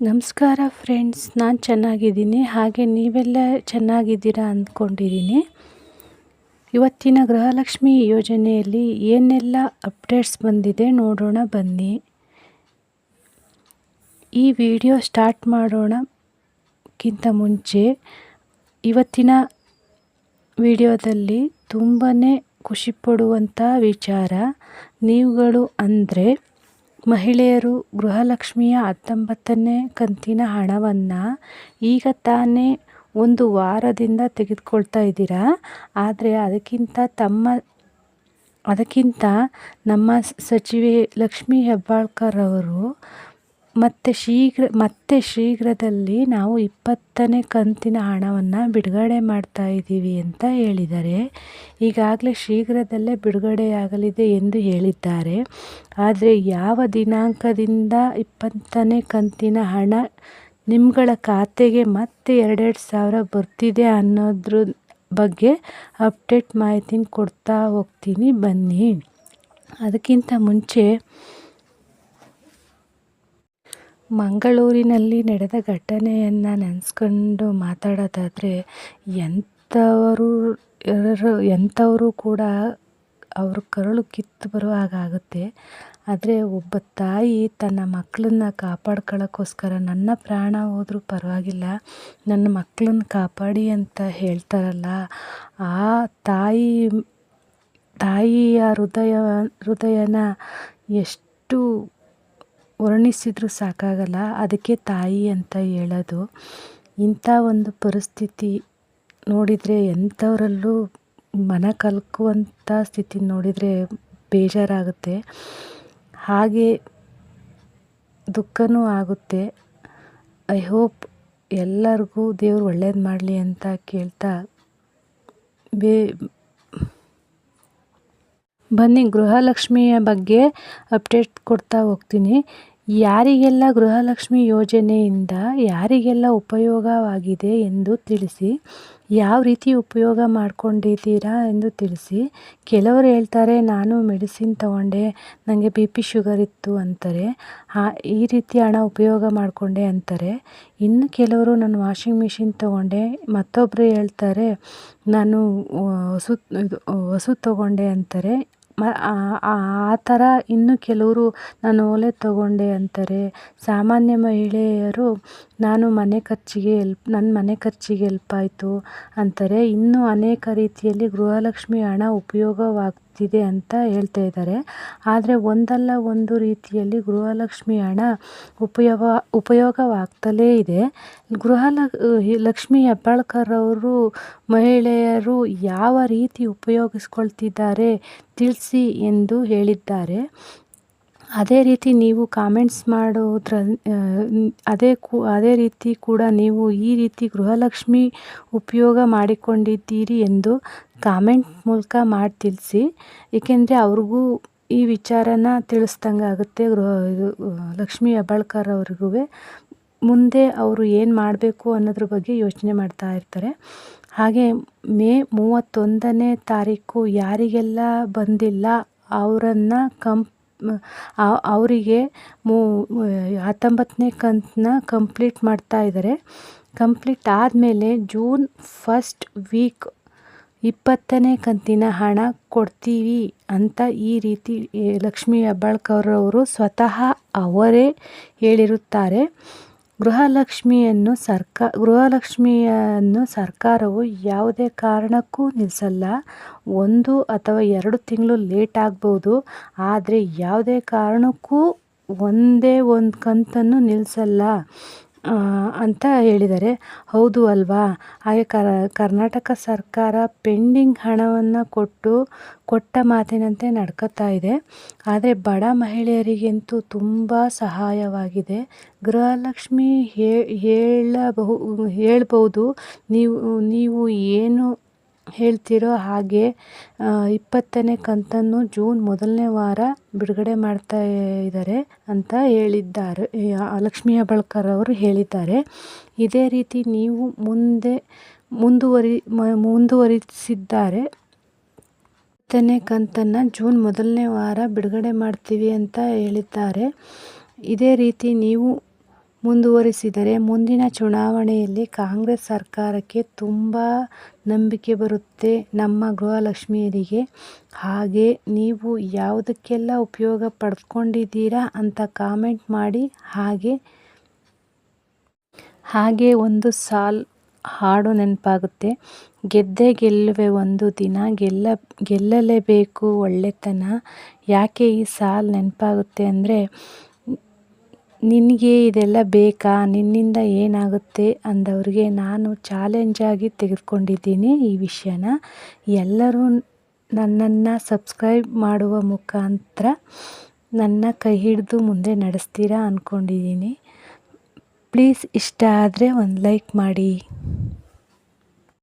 ನಮಸ್ಕಾರ ಫ್ರೆಂಡ್ಸ್, ನಾನು ಚೆನ್ನಾಗಿದ್ದೀನಿ. ಹಾಗೆ ನೀವೆಲ್ಲ ಚೆನ್ನಾಗಿದ್ದೀರಾ ಅಂದ್ಕೊಂಡಿದ್ದೀನಿ. ಇವತ್ತಿನ ಗೃಹಲಕ್ಷ್ಮಿ ಯೋಜನೆಯಲ್ಲಿ ಏನೆಲ್ಲ ಅಪ್ಡೇಟ್ಸ್ ಬಂದಿದೆ ನೋಡೋಣ ಬನ್ನಿ. ಈ ವಿಡಿಯೋ ಸ್ಟಾರ್ಟ್ ಮಾಡೋಣಕ್ಕಿಂತ ಮುಂಚೆ ಇವತ್ತಿನ ವಿಡಿಯೋದಲ್ಲಿ ತುಂಬಾ ಖುಷಿಪಡುವಂಥ ವಿಚಾರ ನೀವುಗಳು ಅಂದರೆ ಮಹಿಳೆಯರು ಗೃಹಲಕ್ಷ್ಮಿಯ ಹತ್ತೊಂಬತ್ತನೇ ಕಂತಿನ ಹಣವನ್ನು ಈಗ ತಾನೇ ಒಂದು ವಾರದಿಂದ ತೆಗೆದುಕೊಳ್ತಾ ಇದ್ದೀರಾ? ಆದರೆ ಅದಕ್ಕಿಂತ ತಮ್ಮ, ಅದಕ್ಕಿಂತ ನಮ್ಮ ಸಚಿವೆ ಲಕ್ಷ್ಮೀ ಹೆಬ್ಬಾಳ್ಕರ್ ಅವರು ಮತ್ತೆ ಶೀಘ್ರ, ಮತ್ತೆ ಶೀಘ್ರದಲ್ಲಿ ನಾವು ಇಪ್ಪತ್ತನೇ ಕಂತಿನ ಹಣವನ್ನು ಬಿಡುಗಡೆ ಮಾಡ್ತಾ ಇದ್ದೀವಿ ಅಂತ ಹೇಳಿದ್ದಾರೆ. ಈಗಾಗಲೇ ಶೀಘ್ರದಲ್ಲೇ ಬಿಡುಗಡೆಯಾಗಲಿದೆ ಎಂದು ಹೇಳಿದ್ದಾರೆ. ಆದರೆ ಯಾವ ದಿನಾಂಕದಿಂದ ಇಪ್ಪತ್ತನೇ ಕಂತಿನ ಹಣ ನಿಮ್ಮಗಳ ಖಾತೆಗೆ ಮತ್ತೆ ಎರಡೆರಡು ಸಾವಿರ ಬರ್ತಿದೆ ಅನ್ನೋದ್ರ ಬಗ್ಗೆ ಅಪ್ಡೇಟ್ ಮಾಹಿತಿನ ಕೊಡ್ತಾ ಹೋಗ್ತೀನಿ. ಬನ್ನಿ. ಅದಕ್ಕಿಂತ ಮುಂಚೆ ಮಂಗಳೂರಿನಲ್ಲಿ ನಡೆದ ಘಟನೆಯನ್ನು ನೆನೆಸ್ಕೊಂಡು ಮಾತಾಡೋದಾದರೆ ಎಂಥವರು ಎಂಥವರು ಕೂಡ ಅವರು ಕರುಳು ಕಿತ್ತು ಬರುವ ಹಾಗಾಗುತ್ತೆ ಆದರೆ ಒಬ್ಬ ತಾಯಿ ತನ್ನ ಮಕ್ಕಳನ್ನ ಕಾಪಾಡ್ಕೊಳ್ಳೋಕ್ಕೋಸ್ಕರ, ನನ್ನ ಪ್ರಾಣ ಹೋದರೂ ಪರವಾಗಿಲ್ಲ, ನನ್ನ ಮಕ್ಕಳನ್ನ ಕಾಪಾಡಿ ಅಂತ ಹೇಳ್ತಾರಲ್ಲ, ಆ ತಾಯಿ, ತಾಯಿಯ ಹೃದಯ, ಹೃದಯನ ಎಷ್ಟು ವರ್ಣಿಸಿದರೂ ಸಾಕಾಗಲ್ಲ. ಅದಕ್ಕೆ ತಾಯಿ ಅಂತ ಹೇಳೋದು. ಇಂಥ ಒಂದು ಪರಿಸ್ಥಿತಿ ನೋಡಿದರೆ ಎಂಥವರಲ್ಲೂ ಮನ ಕಲ್ಕುವಂಥ ಸ್ಥಿತಿ ನೋಡಿದರೆ ಬೇಜಾರಾಗುತ್ತೆ. ಹಾಗೆ ದುಃಖನೂ ಆಗುತ್ತೆ. ಐ ಹೋಪ್ ಎಲ್ಲರಿಗೂ ದೇವ್ರು ಒಳ್ಳೇದು ಮಾಡಲಿ ಅಂತ ಕೇಳ್ತಾ ಬೇ ಬನ್ನಿ ಗೃಹಲಕ್ಷ್ಮಿಯ ಬಗ್ಗೆ ಅಪ್ಡೇಟ್ ಕೊಡ್ತಾ ಹೋಗ್ತೀನಿ. ಯಾರಿಗೆಲ್ಲ ಗೃಹಲಕ್ಷ್ಮಿ ಯೋಜನೆಯಿಂದ ಯಾರಿಗೆಲ್ಲ ಉಪಯೋಗವಾಗಿದೆ ಎಂದು ತಿಳಿಸಿ, ಯಾವ ರೀತಿ ಉಪಯೋಗ ಮಾಡ್ಕೊಂಡಿದ್ದೀರಾ ಎಂದು ತಿಳಿಸಿ. ಕೆಲವರು ಹೇಳ್ತಾರೆ, ನಾನು ಮೆಡಿಸಿನ್ ತಗೊಂಡೆ ನನಗೆ ಬಿ ಪಿ ಶುಗರ್ ಇತ್ತು ಅಂತಾರೆ. ಈ ರೀತಿ ಹಣ ಉಪಯೋಗ ಮಾಡಿಕೊಂಡೆ ಅಂತಾರೆ. ಇನ್ನು ಕೆಲವರು, ನಾನು ವಾಷಿಂಗ್ ಮಿಷಿನ್ ತಗೊಂಡೆ. ಮತ್ತೊಬ್ಬರು ಹೇಳ್ತಾರೆ, ನಾನು ಹೊಸು ಇದು ಹೊಸು ತಗೊಂಡೆ ಅಂತಾರೆ. ಆ ಥರ ಇನ್ನು ಕೆಲವರು ನಾನು ಓಲೆ ತಗೊಂಡೆ ಅಂತಾರೆ. ಸಾಮಾನ್ಯ ಮಹಿಳೆಯರು, ನಾನು ಮನೆ ಖರ್ಚಿಗೆ ಎಲ್ಪ್ ನನ್ನ ಮನೆ ಖರ್ಚಿಗೆ ಎಲ್ಪ್ ಆಯಿತು ಅಂತಾರೆ. ಇನ್ನೂ ಅನೇಕ ರೀತಿಯಲ್ಲಿ ಗೃಹಲಕ್ಷ್ಮಿ ಹಣ ಉಪಯೋಗವಾಗ್ತಿದೆ ಅಂತ ಹೇಳ್ತಾ ಇದ್ದಾರೆ. ಆದರೆ ಒಂದಲ್ಲ ಒಂದು ರೀತಿಯಲ್ಲಿ ಗೃಹಲಕ್ಷ್ಮಿ ಹಣ ಉಪಯೋಗ, ಉಪಯೋಗವಾಗ್ತಲೇ ಇದೆ. ಗೃಹಲ ಲಕ್ಷ್ಮಿ ಹೆಬ್ಬಾಳ್ಕರ್ ಅವರು ಮಹಿಳೆಯರು ಯಾವ ರೀತಿ ಉಪಯೋಗಿಸ್ಕೊಳ್ತಿದ್ದಾರೆ ತಿಳಿಸಿ ಎಂದು ಹೇಳಿದ್ದಾರೆ. ಅದೇ ರೀತಿ ನೀವು ಕಾಮೆಂಟ್ಸ್ ಮಾಡೋದ್ರ ಅದೇ ಕೂ, ಅದೇ ರೀತಿ ಕೂಡ ನೀವು ಈ ರೀತಿ ಗೃಹಲಕ್ಷ್ಮಿ ಉಪಯೋಗ ಮಾಡಿಕೊಂಡಿದ್ದೀರಿ ಎಂದು ಕಾಮೆಂಟ್ ಮೂಲಕ ಮಾಡಿ ತಿಳಿಸಿ. ಏಕೆಂದರೆ ಅವ್ರಿಗೂ ಈ ವಿಚಾರನ ತಿಳಿಸ್ದಂಗೆ ಆಗುತ್ತೆ ಗೃಹ, ಇದು ಲಕ್ಷ್ಮಿ ಅಬಳ್ಕರ್ ಅವ್ರಿಗೂ. ಮುಂದೆ ಅವರು ಏನು ಮಾಡಬೇಕು ಅನ್ನೋದ್ರ ಬಗ್ಗೆ ಯೋಚನೆ ಮಾಡ್ತಾ ಇರ್ತಾರೆ. ಹಾಗೆ ಮೇ ಮೂವತ್ತೊಂದನೇ ತಾರೀಕು ಯಾರಿಗೆಲ್ಲ ಬಂದಿಲ್ಲ, ಅವರನ್ನು ಕಂಪ್ ಅವರಿಗೆ ಮೂ ಹತ್ತೊಂಬತ್ತನೇ ಕಂತನ್ನ ಕಂಪ್ಲೀಟ್ ಮಾಡ್ತಾ ಇದ್ದಾರೆ ಕಂಪ್ಲೀಟ್ ಆದಮೇಲೆ ಜೂನ್ ಫಸ್ಟ್ ವೀಕ್ ಇಪ್ಪತ್ತನೇ ಕಂತಿನ ಹಣ ಕೊಡ್ತೀವಿ ಅಂತ ಈ ರೀತಿ ಲಕ್ಷ್ಮೀ ಹೆಬ್ಬಾಳ್ಕರ್ ಅವರು ಸ್ವತಃ ಅವರೇ ಹೇಳಿರುತ್ತಾರೆ. ಗೃಹಲಕ್ಷ್ಮಿಯನ್ನು ಸರ್ಕಾ, ಗೃಹಲಕ್ಷ್ಮಿಯನ್ನು ಸರ್ಕಾರವು ಯಾವುದೇ ಕಾರಣಕ್ಕೂ ನಿಲ್ಲಿಸಲ್ಲ ಒಂದು ಅಥವಾ ಎರಡು ತಿಂಗಳು ಲೇಟ್ ಆಗ್ಬೋದು. ಆದರೆ ಯಾವುದೇ ಕಾರಣಕ್ಕೂ ಒಂದೇ ಒಂದು ಕಂತನ್ನು ನಿಲ್ಲಿಸಲ್ಲ ಅಂತ ಹೇಳಿದ್ದಾರೆ ಹೌದು ಅಲ್ವಾ? ಹಾಗೆ ಕರ್ನಾಟಕ ಸರ್ಕಾರ ಪೆಂಡಿಂಗ್ ಹಣವನ್ನು ಕೊಟ್ಟು, ಕೊಟ್ಟ ಮಾತಿನಂತೆ ನಡ್ಕೋತಾ ಇದೆ. ಆದರೆ ಬಡ ಮಹಿಳೆಯರಿಗಂತೂ ತುಂಬ ಸಹಾಯವಾಗಿದೆ. ಗೃಹಲಕ್ಷ್ಮಿ ಹೇಳಬಹು ಹೇಳ್ಬೋದು ನೀವು ನೀವು ಏನು ಹೇಳ್ತಿರೋ ಹಾಗೆ ಇಪ್ಪತ್ತನೇ ಕಂತನ್ನು ಜೂನ್ ಮೊದಲನೇ ವಾರ ಬಿಡುಗಡೆ ಮಾಡ್ತಾ ಇದ್ದಾರೆ ಅಂತ ಹೇಳಿದ್ದಾರೆ. ಲಕ್ಷ್ಮೀ ಅಬಳ್ಕರ್ ಅವರು ಹೇಳಿದ್ದಾರೆ. ಇದೇ ರೀತಿ ನೀವು ಮುಂದೆ ಮುಂದುವರಿ, ಮುಂದುವರಿಸಿದ್ದಾರೆ. ಇಪ್ಪತ್ತನೇ ಕಂತನ್ನು ಜೂನ್ ಮೊದಲನೇ ವಾರ ಬಿಡುಗಡೆ ಮಾಡ್ತೀವಿ ಅಂತ ಹೇಳಿದ್ದಾರೆ. ಇದೇ ರೀತಿ ನೀವು ಮುಂದುವರಿಸಿದರೆ ಮುಂದಿನ ಚುನಾವಣೆಯಲ್ಲಿ ಕಾಂಗ್ರೆಸ್ ಸರ್ಕಾರಕ್ಕೆ ತುಂಬ ನಂಬಿಕೆ ಬರುತ್ತೆ ನಮ್ಮ ಗೃಹಲಕ್ಷ್ಮಿಯರಿಗೆ. ಹಾಗೆ ನೀವು ಯಾವುದಕ್ಕೆಲ್ಲ ಉಪಯೋಗ ಪಡ್ಕೊಂಡಿದ್ದೀರಾ ಅಂತ ಕಾಮೆಂಟ್ ಮಾಡಿ. ಹಾಗೆ ಹಾಗೆ ಒಂದು ಸಾಲ್ ಹಾಡು ನೆನಪಾಗುತ್ತೆ. ಗೆದ್ದೇ ಗೆಲ್ಲುವೆ ಒಂದು ದಿನ, ಗೆಲ್ಲ, ಗೆಲ್ಲಲೇಬೇಕು ಒಳ್ಳೆತನ. ಯಾಕೆ ಈ ಸಾಲ್ ನೆನಪಾಗುತ್ತೆ ಅಂದರೆ ನಿನಗೆ ಇದೆಲ್ಲ ಬೇಕಾ? ನಿನ್ನಿಂದ ಏನಾಗುತ್ತೆ? ಅಂದವ್ರಿಗೆ ನಾನು ಚಾಲೆಂಜಾಗಿ ತೆಗೆದುಕೊಂಡಿದ್ದೀನಿ ಈ ವಿಷಯನ. ಎಲ್ಲರೂ ನನ್ನನ್ನು ಸಬ್ಸ್ಕ್ರೈಬ್ ಮಾಡುವ ಮುಖಾಂತರ ನನ್ನ ಕೈ ಹಿಡಿದು ಮುಂದೆ ನಡೆಸ್ತೀರಾ ಅಂದ್ಕೊಂಡಿದ್ದೀನಿ ಪ್ಲೀಸ್ ಇಷ್ಟ ಆದರೆ ಒಂದು ಲೈಕ್ ಮಾಡಿ.